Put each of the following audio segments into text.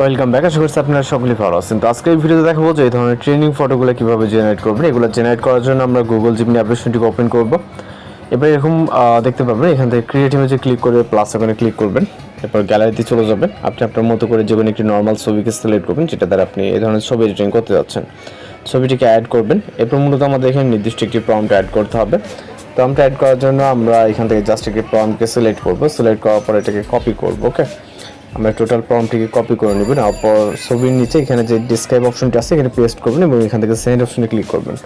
Welcome back আশা করছি আপনারা সকলেই ভালো আছেন। তো আজকে এই ভিডিওতে দেখাবো যে এই ধরনের ট্রেনিং ফটোগুলো কীভাবে জেনারেট করবেন। এগুলো জেনারেট করার জন্য আমরা গুগল জিমিনি অ্যাপ্লিকেশনটিকে ওপেন করব। এবার এরকম দেখতে পাবেন, এখান থেকে ক্রিয়েট ইমেজে ক্লিক করে প্লাস ওখানে ক্লিক করবেন। এরপর গ্যালারিতে চলে যাবেন। আপনি আপনার মতো করে যে একটি নর্মাল ছবিকে সিলেক্ট করবেন, যেটা দ্বারা আপনি এই ধরনের ছবি এডিটিং করতে যাচ্ছেন। ছবিটিকে অ্যাড করবেন। এরপর মূলত আমাদের এখানে নির্দিষ্ট একটি প্রম্পট অ্যাড করতে হবে। প্রম্পট অ্যাড করার জন্য আমরা এখান থেকে জাস্ট একটি প্রম্পটকে সিলেক্ট করব। সিলেক্ট করার পর এটাকে কপি করব ওকে আমরা টোটাল প্রম্পটিকে কপি করে নেবেন তারপর ছবির নিচে এখানে যে ডিসক্রাইব অপশনটি আছে, এখানে পেস্ট করবেন এবং এখান থেকে সেন্ড অপশনে ক্লিক করবেন।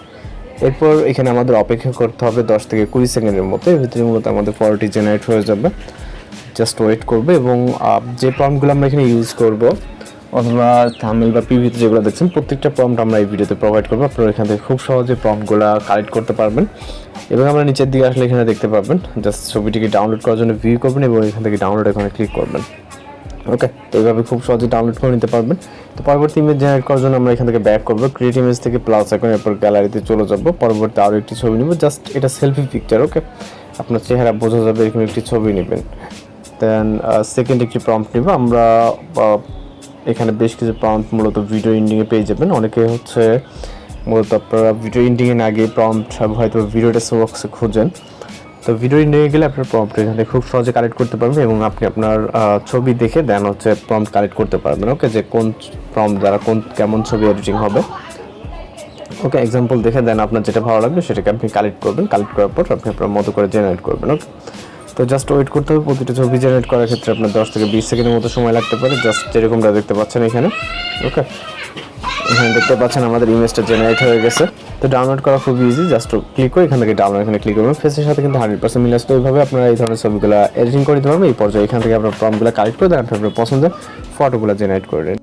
এরপর এখানে আমাদের অপেক্ষা করতে হবে দশ থেকে কুড়ি সেকেন্ডের মতো এর ভিতরে মূলত আমাদের ফটোটি জেনারেট হয়ে যাবে। জাস্ট ওয়েট করবে এবং যে প্রম্পটগুলো আমরা এখানে ইউজ করব, অথবা থামেল বা পিভিতে যেগুলো দেখছেন, প্রত্যেকটা প্রম্পট আমরা এই ভিডিওতে প্রোভাইড করব। আপনারা এখান থেকে খুব সহজে প্রম্পটগুলো কালেক্ট করতে পারবেন। এবং আমরা নিচের দিকে আসলে এখানে দেখতে পাবেন জাস্ট ছবিটিকে ডাউনলোড করার জন্য ভিউ করবেন এবং এখান থেকে ডাউনলোড এখানে ক্লিক করবেন। ওকে তো এইভাবে খুব সহজে ডাউনলোড করে নিতে পারবেন। তো পরবর্তী ইমেজ জেনারেট করার জন্য আমরা এখান থেকে ব্যাক করব। ক্রিয়েট ইমেজ থেকে প্লাস এখন এরপর গ্যালারিতে চলে যাব। পরবর্তী আরও একটি ছবি নেব। জাস্ট এটা সেলফি পিকচার ওকে আপনার চেহারা বোঝা যাবে এরকম একটি ছবি নেবেন। দেন সেকেন্ড একটি প্রম্পট নিব। আমরা এখানে বেশ কিছু প্রম্পট মূলত ভিডিও এন্ডিংয়ে পেয়ে যাবেন। অনেকে হচ্ছে মূলত আপনারা ভিডিও এন্ডিংয়ে না গিয়ে প্রম্পট হয়তো ভিডিও ডেসক্রিপশনে খুঁজেন। তো ভিডিও এন্ডিংয়ে গেলে আপনার প্রম্পট এখানে খুব সহজে কালেক্ট করতে পারবেন এবং আপনি আপনার ছবি দেখে দেন হচ্ছে প্রম্পট কালেক্ট করতে পারবেন ওকে যে কোন প্রম্পট দ্বারা কোন, কেমন ছবি এডিটিং হবে। ওকে এক্সাম্পল দেখে দেন আপনার যেটা ভালো লাগবে সেটাকে আপনি কালেক্ট করবেন। কালেক্ট করার পর আপনি আপনার মতো করে জেনারেট করবেন ওকে তো জাস্ট ওয়েট করতে হবে, প্রতিটা ছবি জেনারেট করার ক্ষেত্রে আপনার দশ থেকে বিশ সেকেন্ডের মতো সময় লাগতে পারে জাস্ট যেরকমটা দেখতে পাচ্ছেন এখানে ওকে এখানে দেখতে পাচ্ছেন আমাদের ইমেজটা জেনারেট হয়ে গেছে। তো ডাউনলোড করা খুব ইজি জাস্ট ক্লিক করে এখান থেকে ডাউনলোড এখানে ক্লিক করবেন। ফেসের সাথে কিন্তু হান্ড্রেড পার্সেন্ট মিলে আসতে ওইভাবে। আপনারা এই ধরনের ছবিগুলো এডিটিং করে দিতে পারবেন। এই পর্যায়ে এখান থেকে আপনার ফর্মগুলো কালেক্ট করে দেন, আপনার পছন্দের ফটোগুলো জেনারেট করে দিন।